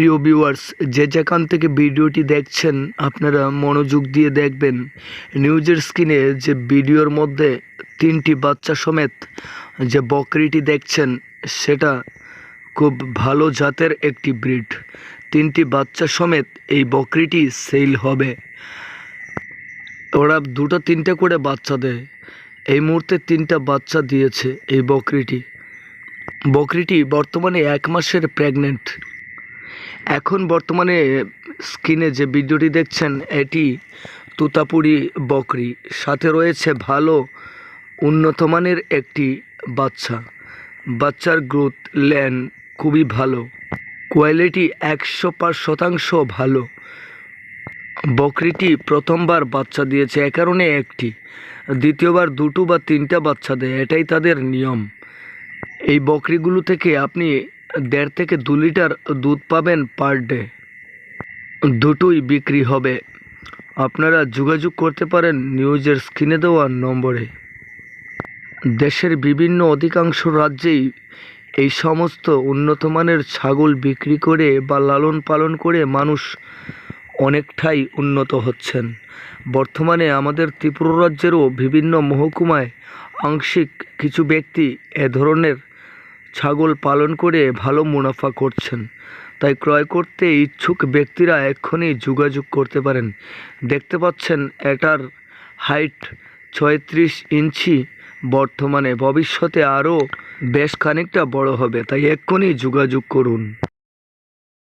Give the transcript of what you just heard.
প্রিয় ভিউয়ার্স যে যেখান থেকে ভিডিওটি দেখছেন, আপনারা মনোযোগ দিয়ে দেখবেন। নিউজের স্ক্রিনে যে ভিডিওর মধ্যে তিনটি বাচ্চা সমেত যে বকরিটি দেখছেন, সেটা খুব ভালো জাতের একটি ব্রিড। তিনটি বাচ্চা সমেত এই বকরিটি সেল হবে। ওরা দুটো তিনটে করে বাচ্চা দেয়। এই মুহূর্তে তিনটা বাচ্চা দিয়েছে এই বকরিটি। বকরিটি বর্তমানে এক মাসের প্রেগনেন্ট এখন বর্তমানে স্ক্রিনে যে ভিডিওটি দেখছেন, এটি তুতাপুরি বকরি। সাথে রয়েছে ভালো উন্নতমানের একটি বাচ্চা। বাচ্চার গ্রোথ ল্যান খুবই ভালো। কোয়ালিটি একশো পাঁচ শতাংশ ভালো। বকরিটি প্রথমবার বাচ্চা দিয়েছে এ কারণে একটি। দ্বিতীয়বার দুটো বা তিনটা বাচ্চা দেয়, এটাই তাদের নিয়ম। এই বকরিগুলো থেকে আপনি দেড় থেকে দু লিটার দুধ পাবেন পার ডে। দুটোই বিক্রি হবে। আপনারা যোগাযোগ করতে পারেন নিউজের স্ক্রিনে দেওয়া নম্বরে। দেশের বিভিন্ন অধিকাংশ রাজ্যেই এই সমস্ত উন্নতমানের ছাগল বিক্রি করে বা লালন পালন করে মানুষ অনেকটাই উন্নত হচ্ছেন। বর্তমানে আমাদের ত্রিপুরা রাজ্যেরও বিভিন্ন মহকুমায় আংশিক কিছু ব্যক্তি এ ধরনের ছাগল পালন করে ভালো মুনাফা করছেন। তাই ক্রয় করতে ইচ্ছুক ব্যক্তিরা এক্ষুনি যোগাযোগ করতে পারেন। দেখতে পাচ্ছেন, এটার হাইট ছয়ত্রিশ ইঞ্চি। বর্তমানে ভবিষ্যতে আরও বেশ খানিকটা বড় হবে, তাই এক্ষুনি যোগাযোগ করুন।